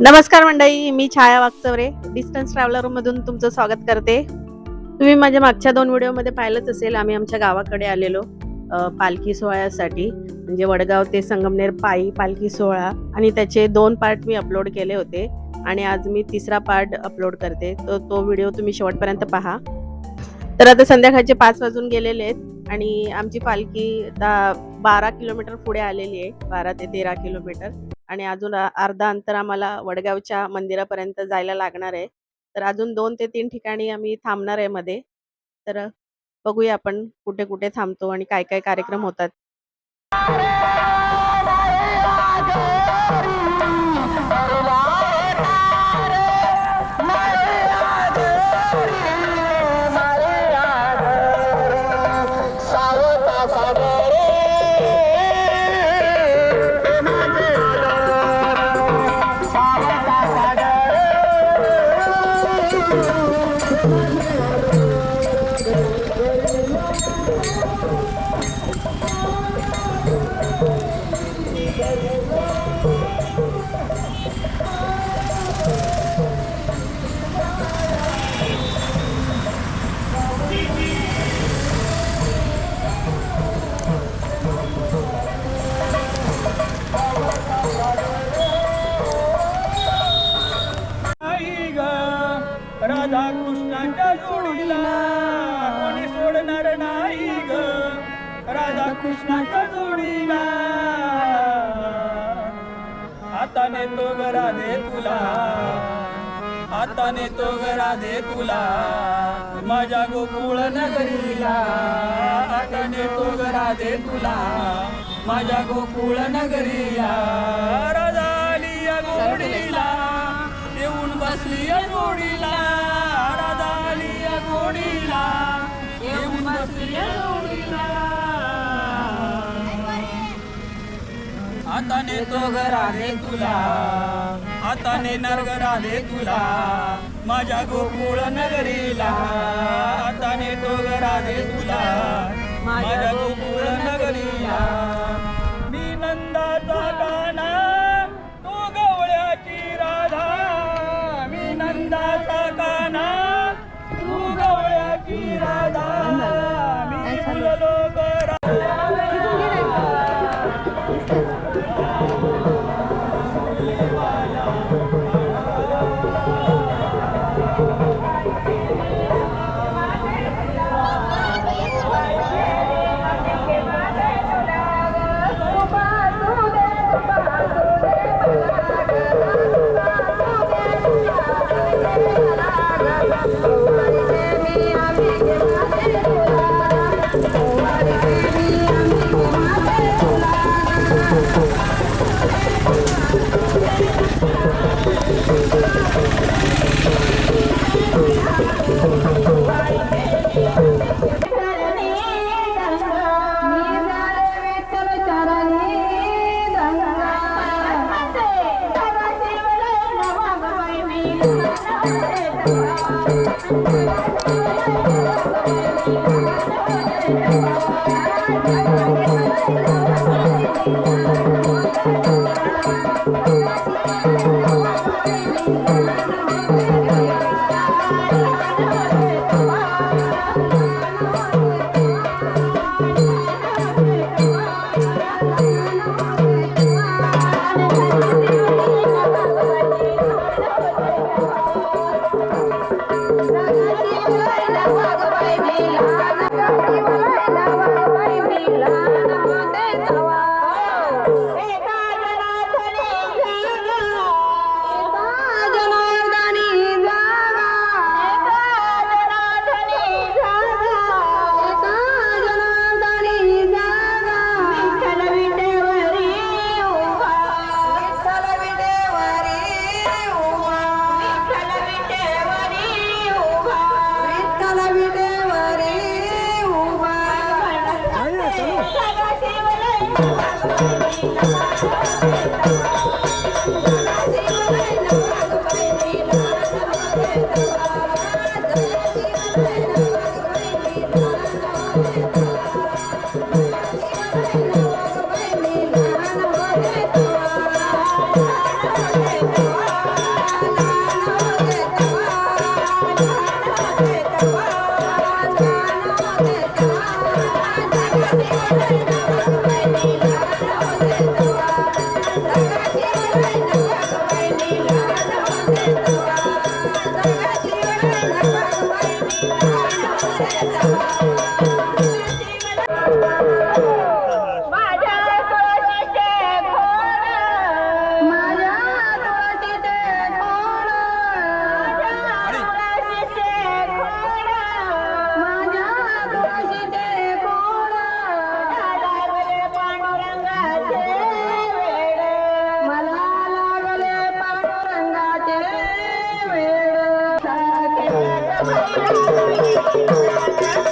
नमस्कार मंडळी मी छाया Waghchaure distance traveller मधून तुमचं स्वागत करते. तुम्ही माझ्या मागच्या दोन व्हिडिओमध्ये पाहिलंच असेल आम्ही आमच्या गावाकडे आलेलो पालखी सोहळ्यासाठी. म्हणजे वडगाव ते संगमनेर पायी पालखी सोहळा आणि त्याचे दोन पार्ट मी अपलोड केले होते आणि आज मी तिसरा पार्ट अपलोड करते. तो तो व्हिडिओ तुम्ही शेवटपर्यंत पहा. तर आता संध्याकाळचे पाच वाजून गेलेले आहेत आणि आमची पालखी दहा बारा किलोमीटर पुढे आलेली आहे बारा ते तेरा किलोमीटर. आणि अजून अर्धा अंतर आम्हाला वडगावच्या मंदिरापर्यंत जायला लागणार आहे. तर अजून दोन ते तीन ठिकाणी आम्ही थांबणार आहे मध्ये. तर बघूया आपण कुठे कुठे थांबतो आणि काय काय कार्यक्रम होतात. कृष्णाच्या जोडीला. आता नेतो गरा दे तुला. आता नेतो गरा दे तुला. माझ्या गोकुळ नगरीला. आता नेतो ग राधे तुला. माझ्या गोकुळ नगरीला. राधा आली या गोडीला. येऊन बसली या जोडीला राधा आली या गोडी आता नेतो ग तुला. आता नेणार ग तुला. माझ्या गोकुळ नगरीला. आता नेतो ग तुला. माझ्या गोकुळ नगरीला. मी नंदाचा काना तू गवळ्याची राधा. मी नंदाचा Thank you. Thank you.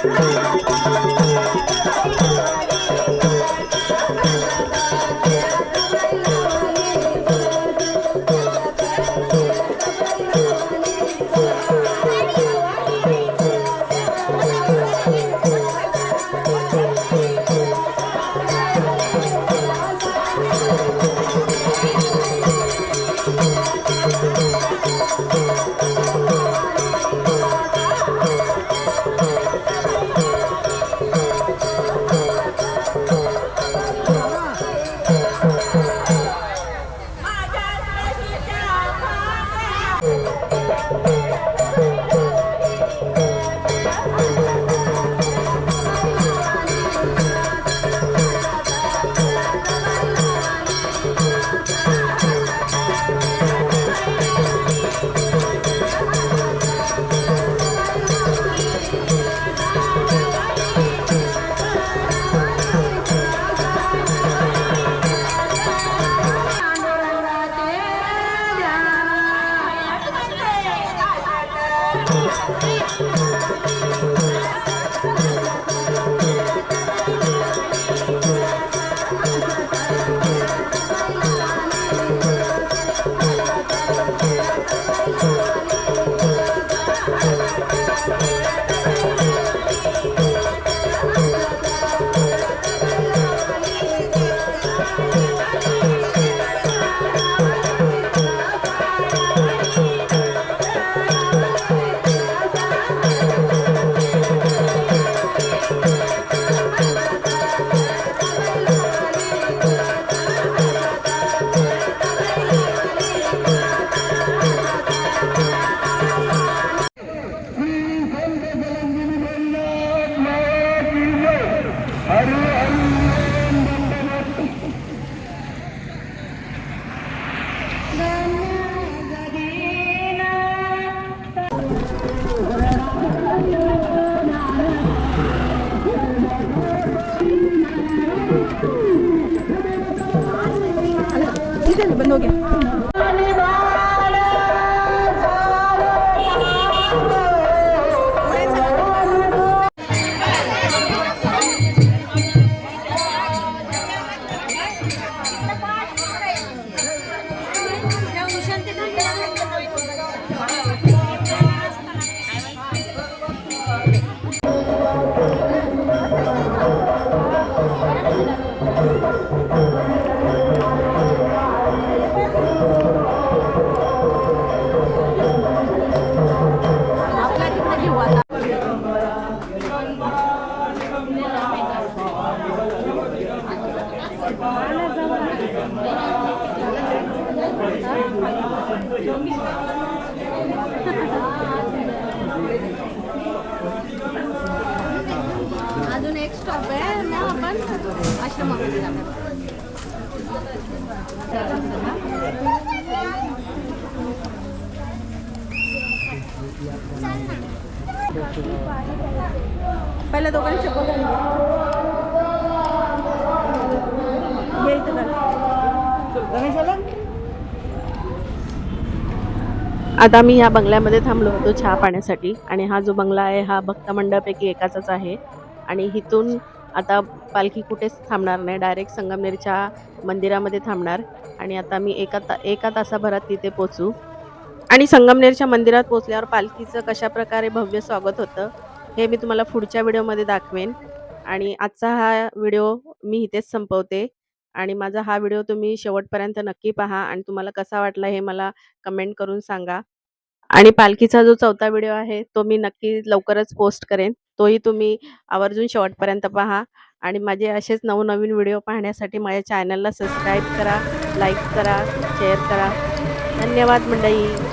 嗯 अजून पहिल्या दोघांनी चप्पल आता मी या बंगल्यामध्ये थांबलो होतो चहा पाण्यासाठी. आणि हा जो बंगला आहे हा भक्त मंडळापैकी एकाचाच आहे. आणि इथून आता पालखी कुठेच थांबणार नाही. डायरेक्ट संगमनेरच्या मंदिरामध्ये थांबणार. आणि आता मी एका ता एका तासाभरात तिथे पोचू. आणि संगमनेरच्या मंदिरात पोचल्यावर पालखीचं कशा प्रकारे भव्य स्वागत होतं हे मी तुम्हाला पुढच्या व्हिडिओमध्ये दाखवेन. आणि आजचा हा व्हिडिओ मी इथेच संपवते. आणि माझा हा व्हिडिओ तुम्ही शेवटपर्यंत नक्की पहा आणि तुम्हाला कसा वाटला हे मला कमेंट करून सांगा. आणि पालखीचा जो चौथा व्हिडिओ आहे तो मी नक्की लवकरच पोस्ट करेन. तोही तुम्ही आवर्जून शेवटपर्यंत पहा. आणि माझे असेच नवनवीन व्हिडिओ पाहण्यासाठी माझ्या चॅनलला सबस्क्राईब करा लाईक करा शेअर करा. धन्यवाद मंडळी.